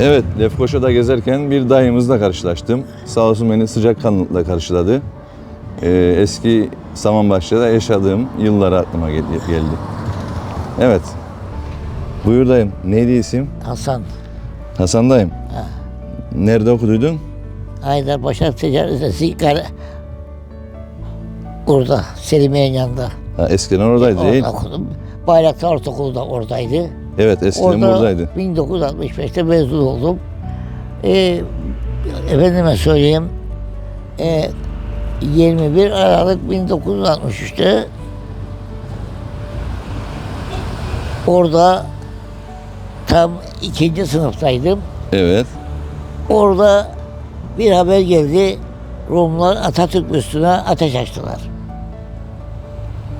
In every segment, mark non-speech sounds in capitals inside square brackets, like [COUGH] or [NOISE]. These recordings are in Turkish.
Evet, Lefkoşa'da gezerken bir dayımızla karşılaştım. Sağ olsun beni sıcak kanlılıkla karşıladı. Ee, eski Samanbaşı'da yaşadığım yıllar aklıma gel- geldi. Evet. Buyur dayım. Neydi isim? Hasan. Hasan dayım. Nerede okuduydun? Haydarpaşa Ticaret Lisesi Kale. Orada, Selimiye'nin yanında. Ha, eskiden oradaydı değil. Orada okudum. Bayraktar Ortaokulu da oradaydı. Evet, eskiden Orada buradaydı. 1965'te mezun oldum. Ee, efendime söyleyeyim, ee, 21 Aralık 1963'te orada tam ikinci sınıftaydım. Evet. Orada bir haber geldi. Rumlar Atatürk üstüne ateş açtılar.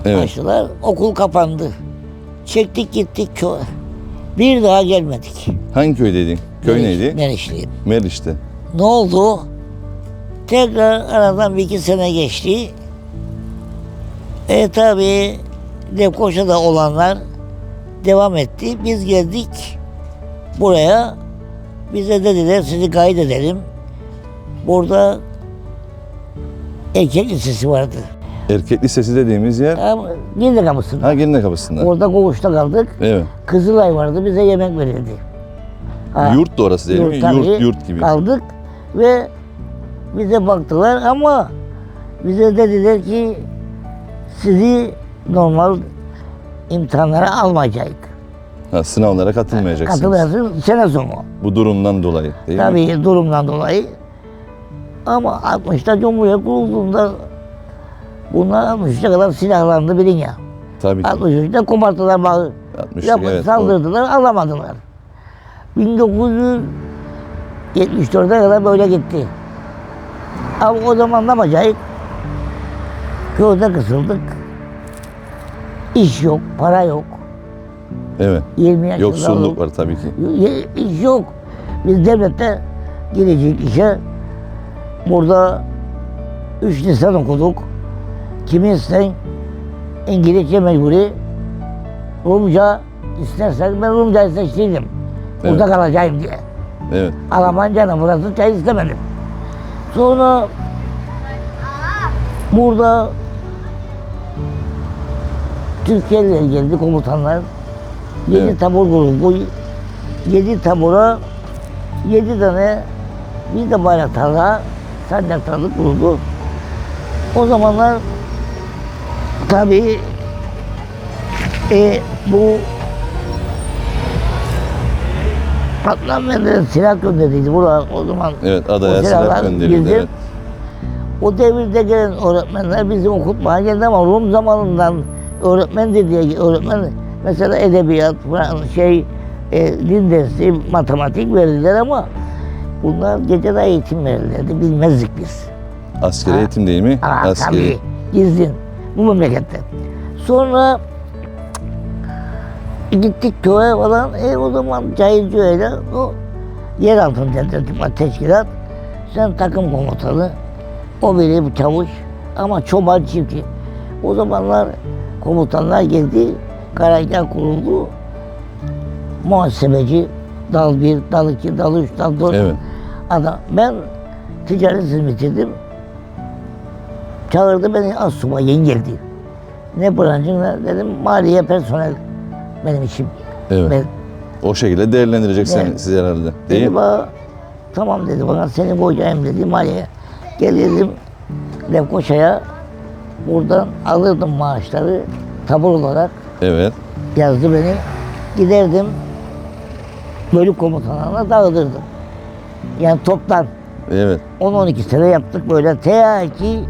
Evet. Açtılar. Okul kapandı. Çektik gittik köye. Bir daha gelmedik. Hangi köydeydin? Köy Meriç- neydi? Meriçliyim. Meriç'te. Ne oldu? Tekrar aradan bir iki sene geçti. E tabi Lefkoşa'da olanlar devam etti. Biz geldik buraya. Bize dediler sizi kaydedelim. Burada erkek lisesi vardı. Erkek Lisesi dediğimiz yer. Ama Gilde kapısında. Ha Geline kapısında. Orada koğuşta kaldık. Evet. Kızılay vardı bize yemek verildi. Ha, Yurt da orası değil mi? tabii Yurt, yurt gibi. Kaldık ve bize baktılar ama bize dediler ki sizi normal imtihanlara almayacak. Ha, sınavlara katılmayacaksınız. Katılırsın sene sonu. Bu durumdan dolayı değil mi? Tabii durumdan dolayı. Ama 60'ta Cumhuriyet kurulduğunda bunlar 63'e kadar silahlandı bilin ya. Tabii ki. 63'te koparttılar bağı. 60'lık Yapıp evet. doğru. saldırdılar, alamadılar. 1974'e kadar böyle gitti. Ama o zaman ne yapacağız? Köyde kısıldık. İş yok, para yok. Evet. 20 yaşında Yoksulluk var tabii ki. İş yok. Biz devlette girecek işe. Burada 3 lisan okuduk. Kimi isten İngilizce mecburi. Rumca istersen ben Rumca seçtiydim. Burada Evet. kalacağım diye. Evet. Almanca'nın burası çay istemedim. Sonra burada Türkiye'liler geldi komutanlar. Yedi Evet. tabur kuruldu. Yedi tabura yedi tane bir de bayraktarlığa sancaktarlık kuruldu. O zamanlar tabii e, bu Adnan Menderes silah gönderdiydi burada o zaman. Evet adaya O silah gönderildi. Evet. O devirde gelen öğretmenler bizi okutmaya geldi ama Rum zamanından öğretmen diye öğretmen mesela edebiyat, falan şey, e, din dersi, matematik verirler ama bunlar gecede eğitim verirlerdi. Bilmezdik biz. Askeri Ha. eğitim değil mi? Aa, Askeri. tabii, gizlin bu memlekette. Sonra gittik köye falan. E o zaman Cahil öyle o yer altında devlet teşkilat. Sen takım komutanı. O biri bu çavuş. Ama çoban çiftçi. O zamanlar komutanlar geldi. Karargah kuruldu. Muhasebeci. Dal 1, dal 2, dal 3, dal 4. Evet. Adam. Ben ticaret hizmet bitirdim. Çağırdı beni az subayın geldi. Ne branşın ne? Dedim maliye personel benim işim. Evet. Ben, O şekilde değerlendirecek seni, Evet. sizi herhalde. Değil dedi mi? bana, tamam dedi bana seni koyacağım dedi maliye. Gel dedim Lefkoşa'ya buradan alırdım maaşları tabur olarak Evet. yazdı beni. Giderdim bölük komutanlarına dağıtırdım. Yani toptan Evet. 10-12 sene yaptık böyle ta ki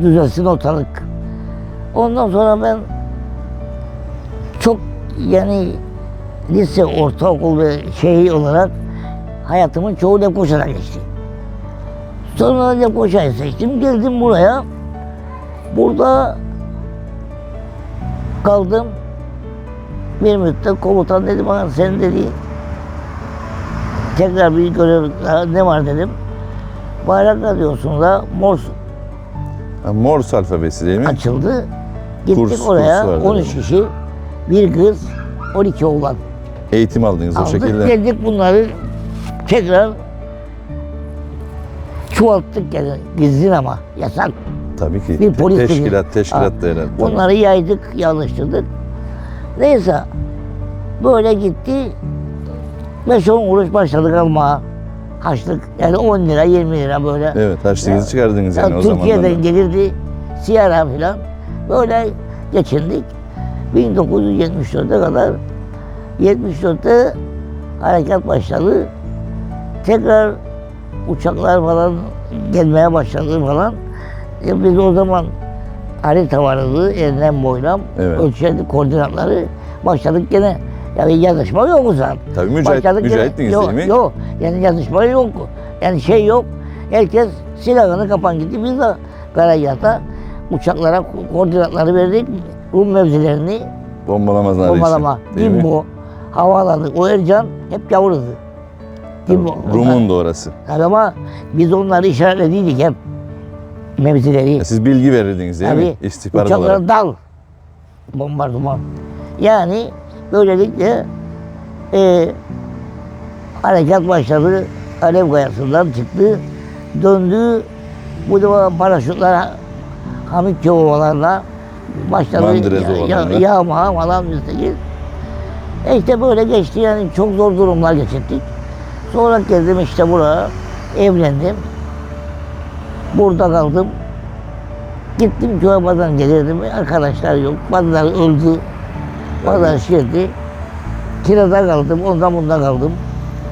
düzelsin ortalık. Ondan sonra ben çok yani lise, ortaokul ve şey olarak hayatımın çoğu Lefkoşa'da geçti. Sonra Lefkoşa'yı seçtim, geldim buraya. Burada kaldım. Bir müddet komutan dedi bana sen dedi tekrar bir görev ne var dedim. Bayrak Radyosu'nda Morse Ha, Morse alfabesi değil mi? açıldı. Gittik Kurs- oraya kurs vardı 13 evet. kişi, bir kız, 12 oğlan. Eğitim aldınız o Aldık şekilde. geldik bunları tekrar çoğalttık yani gizli ama yasak. Tabii ki. Bir polis teşkilat, dedi. teşkilat Ha, da herhalde. tabii. Bunları yaydık, yanlıştırdık. Neyse böyle gitti. 5-10 kuruş başladık almaya. Haçlık yani 10 lira 20 lira böyle. Evet, harçlığınızı çıkardınız yani Ya o Türkiye'den zamanlarda. gelirdi Siyara filan. Böyle geçindik. 1974'e kadar 74'te harekat başladı. Tekrar uçaklar falan gelmeye başladı falan. E biz o zaman harita vardı enlem boylam. Evet. Ölçerdik koordinatları. Başladık gene. Yani yazışma yok o zaman. Tabii mücahit, Başladık mücahittiniz yok, değil mi? Yok. Yani yazışma yok. Yani şey yok. Herkes silahını kapan gitti. Biz de karargahta uçaklara ko- koordinatları verdik. Rum mevzilerini bombalama. için. değil mi? Dimbo, havaalanı. O Ercan hep gavurdu. Dimbo. Rum'un da orası. Tabii ama biz onları işaretlediydik hep. Mevzileri. Ya Siz bilgi verirdiniz değil mi? Tabii. İstihbarat Uçaklara olarak. dal. Bombardıman. Yani böylelikle e, harekat başladı. Alev kayasından çıktı. Döndü. Bu defa paraşütler Hamit Ovalarla başladı. Ya, yağma falan müstakil. E işte böyle geçti yani çok zor durumlar geçirdik. Sonra geldim işte buraya. Evlendim. Burada kaldım. Gittim köye bazen gelirdim. Arkadaşlar yok. Bazıları öldü. Bazıları şirdi. Kirada kaldım. Ondan bunda kaldım.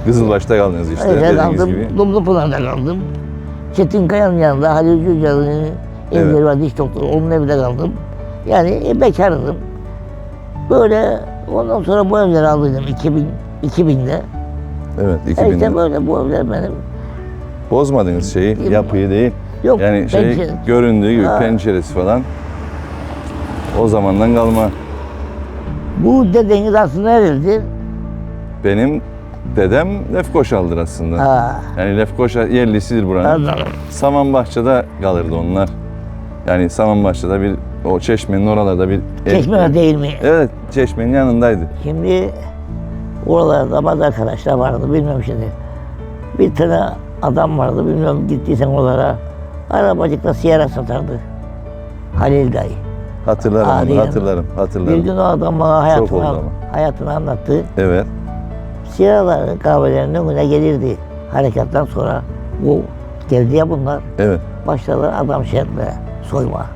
Kızılbaş'ta kaldınız işte Öyle dediğiniz kaldım. gibi. Dumlupınar'da kaldım. Çetin Kaya'nın yanında Halil Cüccar'ın evleri Evet. var diş doktoru. Onun evinde kaldım. Yani e, bekardım. Böyle ondan sonra bu evleri aldıydım 2000 2000'de. Evet E 2000'de. işte böyle bu evler benim. Bozmadınız şeyi, yapıyı değil. Yok Yani şey pencere- göründüğü gibi Ha. penceresi falan. O zamandan kalma. Bu dedeniz aslında nerelidir? Benim dedem Lefkoşal'dır aslında. Ha, Yani Lefkoşa yerlisidir buranın. anladım. Samanbahçe'de kalırdı onlar. Yani Samanbahçe'de bir o çeşmenin oralarda bir ev- Çeşme değil mi? Evet, çeşmenin yanındaydı. Şimdi oralarda bazı arkadaşlar vardı bilmiyorum şimdi. Bir tane adam vardı bilmiyorum gittiysen oralara. Arabacıkta sigara satardı. Halil dayı. Hatırlarım Aa, onu, mi? hatırlarım, Bir hatırlarım. gün o adam bana hayatını, hayatını anlattı. Evet, Sigaralar kahvelerin önüne gelirdi. Harekattan sonra bu geldi ya bunlar. evet. Başladılar adam etmeye, soyma.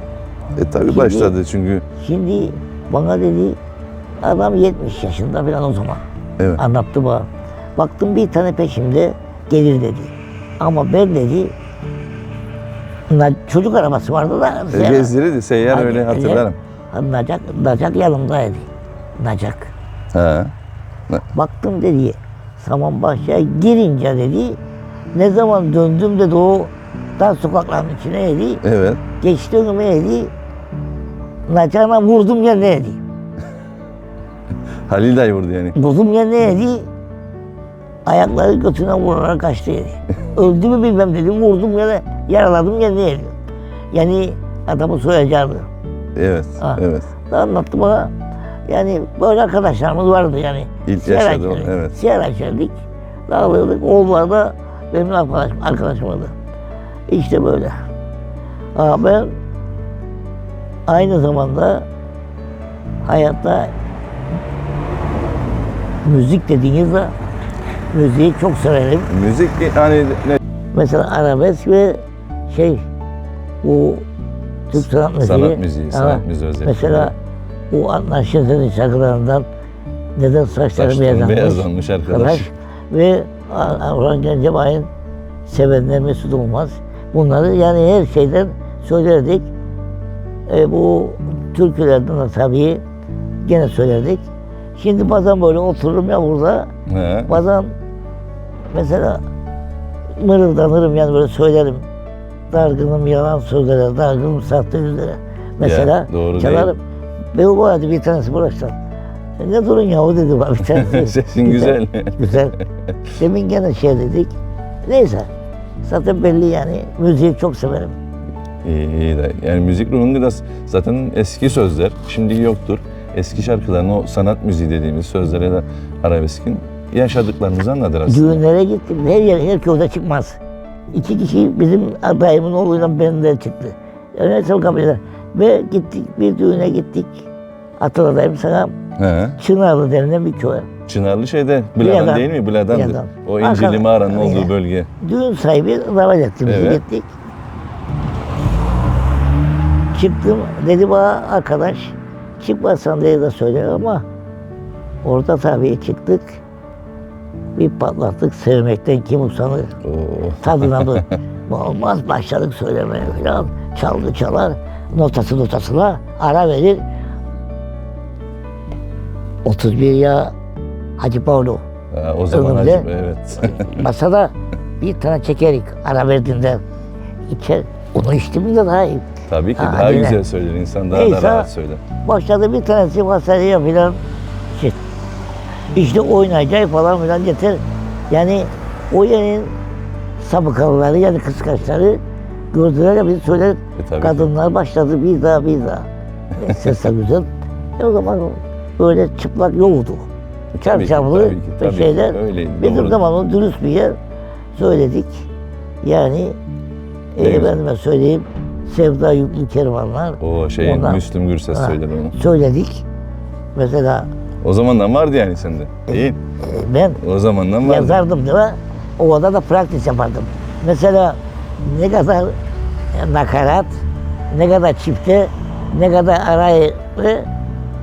E tabii Şimdi- başladı çünkü. Şimdi bana dedi adam 70 yaşında falan o zaman. Evet. Anlattı bana. Baktım bir tane peşimde gelir dedi. Ama ben dedi na- çocuk arabası vardı da. E, gezdirirdi, seyyar öyle hatırlarım. Ha, Nacak, nacak yanımdaydı. Nacak. Ha. Baktım dedi. Samanbahçe'ye girince dedi. Ne zaman döndüm dedi o dar sokakların içine dedi. Evet. Geçti önüme dedi. Nacana vurdum ya ne dedi. [LAUGHS] Halil dayı vurdu yani. Vurdum ya ne dedi. Ayakları götüne vurarak kaçtı dedi. [LAUGHS] Öldü mü bilmem dedim. Vurdum ya da yaraladım ya ne. Yani adamı soyacaktı. Evet, Ha. evet. Anlattı bana. Yani böyle arkadaşlarımız vardı yani. İlk Sigara yaşadı o, içerdik, evet. Sigara içerdik. Dağılırdık. Oğullar da benim arkadaşım, arkadaşım vardı. İşte böyle. Ha, ben aynı zamanda hayatta müzik dediğinizde müziği çok severim. Müzik hani ne? Mesela arabesk ve şey bu Türk sanat müziği. Sanat müziği, sanat müziği özellikle. Mesela o Adnan Şener'in şarkılarından neden saçları Saçların beyazlanmış? beyazlanmış arkadaş. Ve A- Orhan Gencebay'ın sevenler Mesut Olmaz. Bunları yani her şeyden söylerdik. E, bu türkülerden de tabii gene söylerdik. Şimdi bazen böyle otururum ya burada. He. Bazen mesela mırıldanırım yani böyle söylerim. Dargınım yalan sözlere, dargınım sahte yüzlere. Mesela doğru çalarım. Ve o vardı bir tanesi bıraksan. Ne durun ya o dedi bana bir tanesi. [LAUGHS] Sesin güzel. [LAUGHS] güzel. Demin gene şey dedik. Neyse. Zaten belli yani. Müziği çok severim. İyi, iyi de. Yani müzik ruhun biraz zaten eski sözler. Şimdi yoktur. eski şarkıların o sanat müziği dediğimiz sözlere de arabeskin yaşadıklarımızı anlatır aslında. Düğünlere gittim. Her yer, her köyde çıkmaz. İki kişi bizim adayımın oğluyla benden çıktı. Öyle çok kabul. Ve gittik bir düğüne gittik. Hatırladayım sana. He. Çınarlı denilen bir köy. Çınarlı şeyde. Bladan değil mi? Bladan'dır. Biladan. O Arkada- mağaranın olduğu Evet. bölge. Düğün sahibi davet etti bizi Evet. gittik. Çıktım dedi bana arkadaş çıkmazsan diye de söyle ama orada tabii çıktık. Bir patlattık sevmekten kim usanır tadına da [LAUGHS] olmaz başladık söylemeye falan çaldı çalar notası notasına ara verir 31 ya Hacı Paulo Ha, o zaman acaba evet. [LAUGHS] masada bir tane çekerik ara verdiğinde içer onu içtim de daha iyi. Tabii ki Ha, daha güzel söyler insan daha Neyse. da rahat söyler. Başladı bir tanesi masaya filan şey, işte oynayacak falan filan getir. Yani o yerin sabıkalıları yani kıskançları gördüler ya bizi söyler. E, tabii ki. Kadınlar başladı bir daha bir daha. [LAUGHS] E, Ses de güzel. E, o zaman böyle çıplak yoktu. Tabii ki, Çarşaflı şeyler. Öyleydi, Bizim doğru. zaman o dürüst bir yer söyledik. Yani e, efendime söyleyeyim Sevda Yüklü Kervanlar O şeyin Ondan- Müslüm Gürses Ha, söyler onu. söyledik. Mesela O zamandan vardı yani sende. Değil. ben O zamandan vardı. yazardım değil mi? Ovada da praktis yapardım. Mesela ne kadar nakarat, ne kadar çifte, ne kadar arayı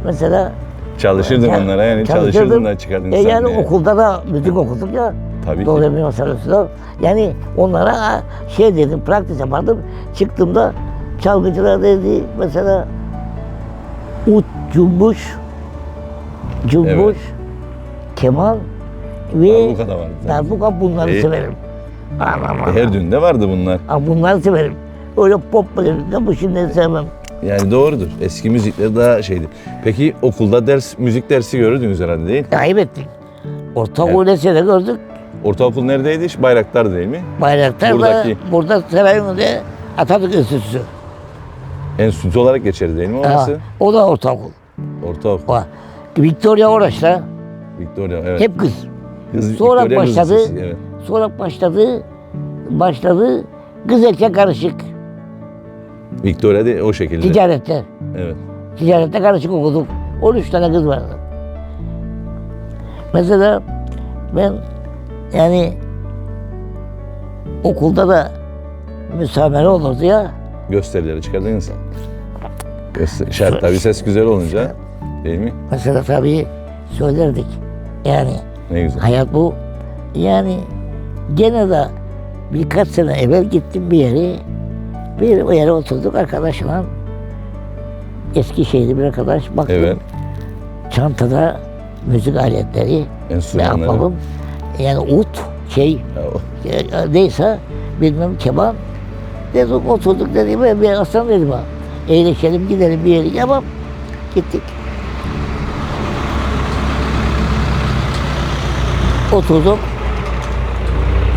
mesela Çalışırdın Çal- onlara yani çalışırdım. çalışırdın da çıkardın E sen yani de. okulda da müzik okuduk ya. Tabii Doğru ki. bir var. Yani onlara ha, şey dedim, praktis yapardım. Çıktığımda çalgıcılar dedi mesela ut, cumbuş, cumbuş, Evet. keman ve Darbuka da vardı. darbuka bunları İyi. severim. Anam E, Her düğünde vardı bunlar. Ha, bunları severim. Öyle pop böyle bu şimdi sevmem. Yani doğrudur. Eski müzikler daha şeydi. Peki okulda ders, müzik dersi görürdünüz herhalde değil? Ayıp ettik. Ortaokul lisede gördük. Ortaokul neredeydi? Bayraktar değil mi? Bayraktar Buradaki. da burada Sarayı'nda Atatürk Enstitüsü. Enstitü olarak geçer değil mi Ha, orası? o da ortaokul. Ortaokul. O. Victoria Oraç'ta Victoria evet. hep kız. Kız- Sonra Victoria başladı. Evet. Sonra başladı, başladı kız erkek karışık Victoria de o şekilde. ticarette. Evet. Ticarette karışık okuduk. 13 tane kız vardı. Mesela ben yani okulda da müsamere olurdu ya. Gösterileri çıkardınız. Göster şart tabii ses güzel olunca değil mi? Mesela tabii söylerdik. Yani Ne güzel. hayat bu. Yani gene de birkaç sene evvel gittim bir yere. Bir o yere oturduk arkadaşla. Eski şeydi bir arkadaş. Baktım Evet. çantada müzik aletleri Enstrümanları. yapalım? Yani ut, şey, Ya o- e, neyse bilmem keman. Dedik oturduk dedim ben bir aslan dedim ha. Eğleşelim gidelim bir yere yapalım. Gittik. Oturduk.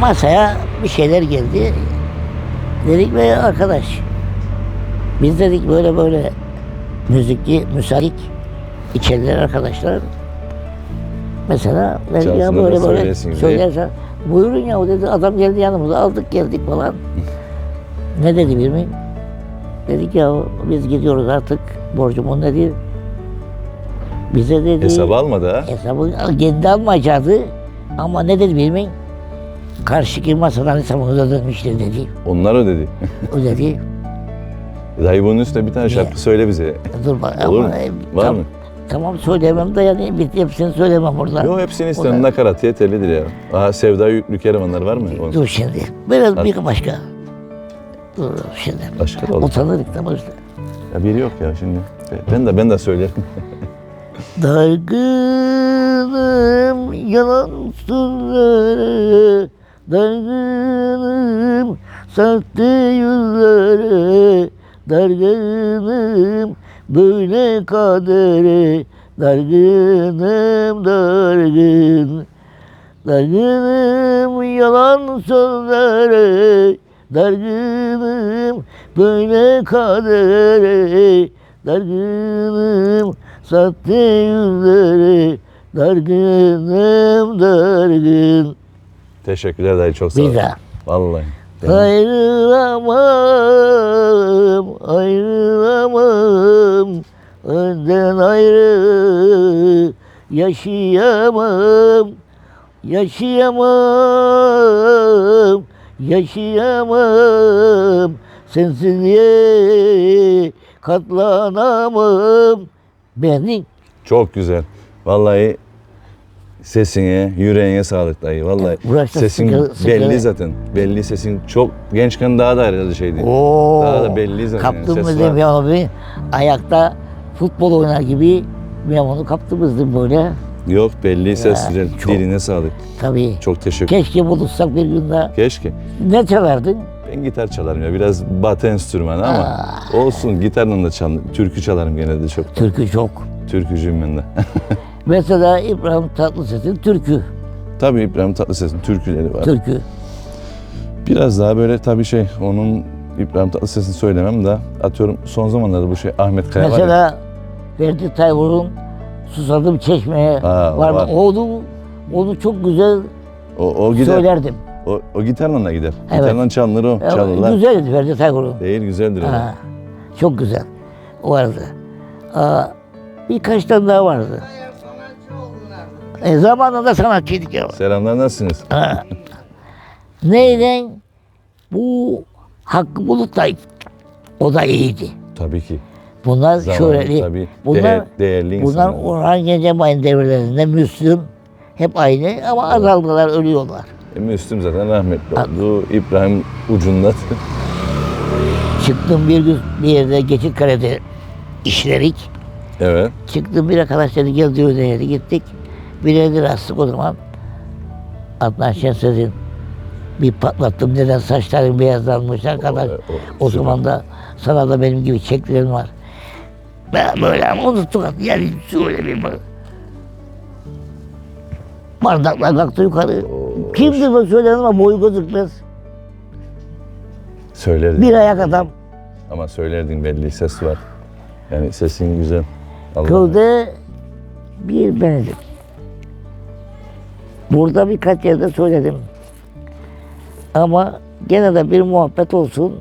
Masaya bir şeyler geldi. Dedik ve arkadaş biz dedik böyle böyle müzikli, müsait içeriler arkadaşlar. Mesela ben ya böyle böyle söylersen buyurun ya dedi adam geldi yanımıza aldık geldik falan. ne dedi bir mi? Dedik ya biz gidiyoruz artık borcumun nedir? Bize dedi Hesabı almadı ha. hesabı kendi almayacaktı ama ne dedi bilmeyin? Karşıki masadan hesabını ödemiştir dedi. Onlar ödedi. Ödedi. Dayı bunun üstüne bir tane şarkı söyle bize. Dur bak Olur ama mu? e, Var tam- mı? Tamam söyleyemem de yani bir hepsini söylemem burada. Yok hepsini istemem. da- Nakarat yeterlidir ya. Aha Sevda Yüklü Kervanlar var mı? Onun- Dur şimdi. Biraz Hadi. bir başka. Dur şimdi. Başka da olur. Utanırık tamam işte. Ya biri yok ya şimdi. Ben de ben de söylerim. Dargınım yalan sözlere Dargınım sahte yüzlere Dargınım böyle kadere Dargınım dargın Dargınım yalan sözlere Dargınım böyle kadere Dargınım Sattı yüzleri dargınım dargın. Teşekkürler dayı çok sağ ol. Bir daha. Vallahi. Benim- Ayrılamam, ayrılamam, önden ayrı yaşayamam, yaşayamam, yaşayamam, sensizliğe katlanamam. Beğendin? Çok güzel. Vallahi sesine, yüreğine sağlık dayı. Vallahi Uğraşta sesin sıkı- sıkı- belli zaten. Belli sesin çok gençken daha da ayrı şeydi. Oo, Daha da belli zaten. Kaptım ses var. bir abi? Ayakta futbol oynar gibi Memo'nu kaptığımızdı böyle. Yok belli ses güzel. çok- Diline sağlık. Tabii. Çok teşekkür Keşke buluşsak bir gün daha. Keşke. Ne çalardın? Ben gitar çalarım ya. Biraz batı enstrümanı ama olsun. Gitarla da çalarım. Türkü çalarım gene de çok. Türkü çok. Türkücüyüm ben de. [LAUGHS] Mesela İbrahim Tatlıses'in türkü. tabii İbrahim Tatlıses'in türküleri var. Türkü. Biraz daha böyle tabii şey onun İbrahim Tatlıses'ini söylemem de atıyorum son zamanlarda bu şey Ahmet Kaya var ya. Mesela Ferdi Tayfur'un Susadım Çeşme'ye Ha, var var. Onu, onu çok güzel O, o gider. söylerdim. O, o gitarla da gider. Evet. Gitarla çalınır o. Çalırlar. Güzeldi Ferdi Tayfur'un. Değil güzeldir o. Çok güzel. Vardı. Aa, birkaç tane daha vardı. E, zamanında sanatçıydık ya. Selamlar nasılsınız? Ha. Neyle? Bu Hakkı Bulut da o da iyiydi. Tabii ki. Bunlar Zamanı şöyle. tabii Bunlar, değer- değerli bunlar insanlar. Orhan Gencebay'ın devirlerinde Müslüm hep aynı ama azaldılar, ölüyorlar. E, Müslüm zaten rahmetli oldu. İbrahim ucunda. Çıktım bir gün bir yerde Geçitkale'de işlerik. evet. Çıktım bir arkadaş dedi gel diyor dedi gittik. Bir evde rastlık o zaman. Adnan Şensez'in bir patlattım neden saçların beyazlanmış arkadaş. o- O, zaman da sana da benim gibi çeklerim var. Ben böyle unuttuk yani şöyle bir bak. Bardaklar kalktı yukarı. Kimdir bu söyleyen ama boyu gözükmez. Söylerdin. Bir ayak adam. Ama söylerdin belli ses var. Yani sesin güzel. Köyde bir benedim. Burada birkaç yerde söyledim. Ama gene de bir muhabbet olsun.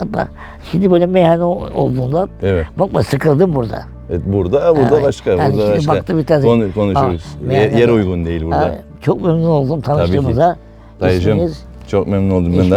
Ama şimdi böyle meyhane olduğundan Evet. bakma sıkıldım burada. Evet, burada, burada Evet. başka, Yani burada başka. baktım bir tane- Konu- konuşuruz. Aa, Ye- yani- yer uygun değil burada. Ha, çok memnun oldum tanıştığımıza. Dayıcım İsminiz çok memnun oldum ben de.